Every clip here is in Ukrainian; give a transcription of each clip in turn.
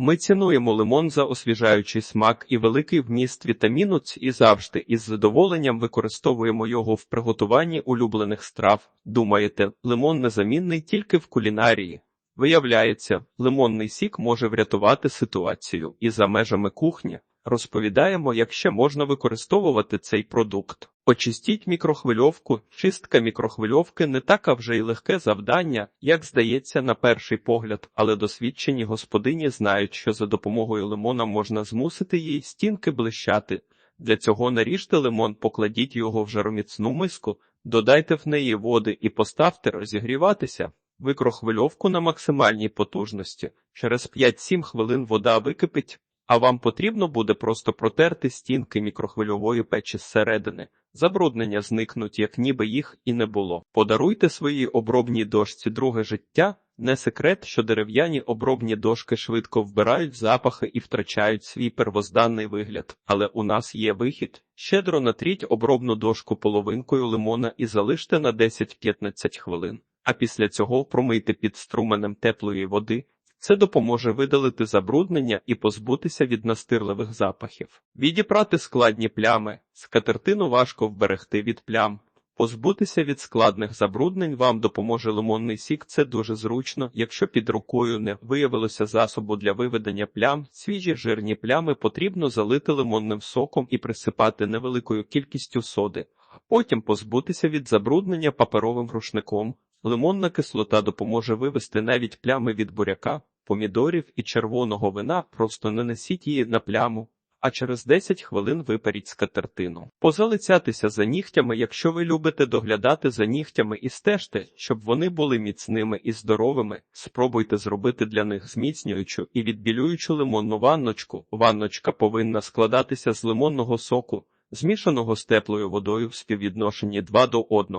Ми цінуємо лимон за освіжаючий смак і великий вміст вітаміну С і завжди із задоволенням використовуємо його в приготуванні улюблених страв. Думаєте, лимон незамінний тільки в кулінарії? Виявляється, лимонний сік може врятувати ситуацію і за межами кухні. Розповідаємо, як ще можна використовувати цей продукт. Очистіть мікрохвильовку. Чистка мікрохвильовки не таке вже й легке завдання, як здається на перший погляд, але досвідчені господині знають, що за допомогою лимона можна змусити її стінки блищати. Для цього наріжте лимон, покладіть його в жароміцну миску, додайте в неї води і поставте розігріватися. Мікрохвильовку на максимальній потужності. Через 5-7 хвилин вода википить, а вам потрібно буде просто протерти стінки мікрохвильової печі зсередини. Забруднення зникнуть, як ніби їх і не було. Подаруйте своїй обробній дошці друге життя. Не секрет, що дерев'яні обробні дошки швидко вбирають запахи і втрачають свій первозданний вигляд. Але у нас є вихід. Щедро натріть обробну дошку половинкою лимона і залиште на 10-15 хвилин. А після цього промийте під струменем теплої води. Це допоможе видалити забруднення і позбутися від настирливих запахів. Відіпрати складні плями. Скатертину важко вберегти від плям. Позбутися від складних забруднень вам допоможе лимонний сік. Це дуже зручно. Якщо під рукою не виявилося засобу для виведення плям, свіжі жирні плями потрібно залити лимонним соком і присипати невеликою кількістю соди. Потім позбутися від забруднення паперовим рушником. Лимонна кислота допоможе вивести навіть плями від буряка, помідорів і червоного вина, просто не несіть її на пляму, а через 10 хвилин виперіть скатертину. Позалицятися за нігтями, якщо ви любите доглядати за нігтями і стежте, щоб вони були міцними і здоровими, спробуйте зробити для них зміцнюючу і відбілюючу лимонну ванночку. Ванночка повинна складатися з лимонного соку, змішаного з теплою водою в співвідношенні 2 до 1.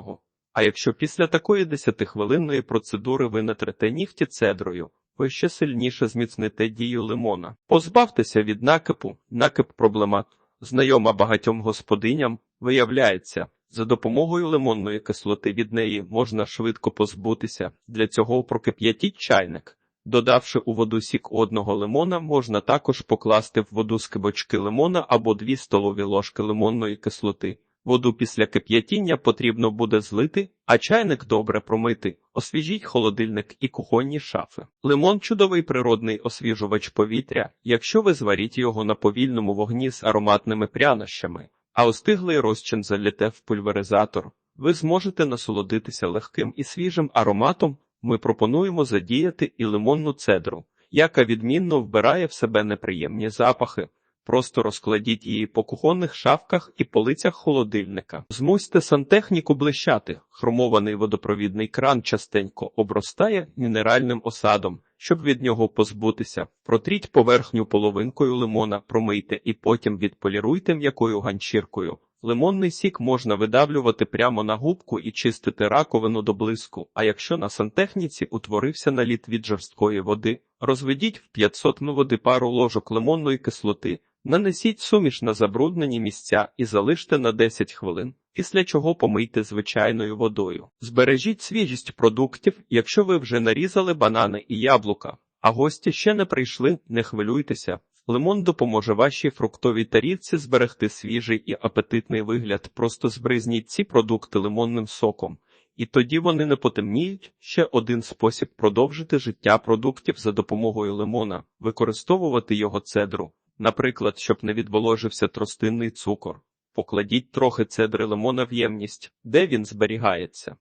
А якщо після такої 10-хвилинної процедури ви натрете нігті цедрою, ви ще сильніше зміцните дію лимона. Позбавтеся від накипу, накип проблемат. Знайома багатьом господиням, виявляється, за допомогою лимонної кислоти від неї можна швидко позбутися. Для цього прокип'ятіть чайник. Додавши у воду сік одного лимона, можна також покласти в воду скибочки лимона або 2 столові ложки лимонної кислоти. Воду після кип'ятіння потрібно буде злити, а чайник добре промити. Освіжіть холодильник і кухонні шафи. Лимон чудовий природний освіжувач повітря, якщо ви зваріть його на повільному вогні з ароматними прянощами, а остиглий розчин заліте в пульверизатор. Ви зможете насолодитися легким і свіжим ароматом. Ми пропонуємо задіяти і лимонну цедру, яка відмінно вбирає в себе неприємні запахи. Просто розкладіть її по кухонних шафках і полицях холодильника. Змусьте сантехніку блищати. Хромований водопровідний кран частенько обростає мінеральним осадом. Щоб від нього позбутися, протріть поверхню половинкою лимона, промийте і потім відполіруйте м'якою ганчіркою. Лимонний сік можна видавлювати прямо на губку і чистити раковину до блиску. А якщо на сантехніці утворився наліт від жорсткої води, розведіть в 500 м води пару ложок лимонної кислоти. Нанесіть суміш на забруднені місця і залиште на 10 хвилин, після чого помийте звичайною водою. Збережіть свіжість продуктів, якщо ви вже нарізали банани і яблука, а гості ще не прийшли, не хвилюйтеся. Лимон допоможе вашій фруктовій тарілці зберегти свіжий і апетитний вигляд. Просто збризніть ці продукти лимонним соком, і тоді вони не потемніють. Ще один спосіб продовжити життя продуктів за допомогою лимона, використовувати його цедру. Наприклад, щоб не відволожився тростинний цукор, покладіть трохи цедри лимона в ємність, де він зберігається.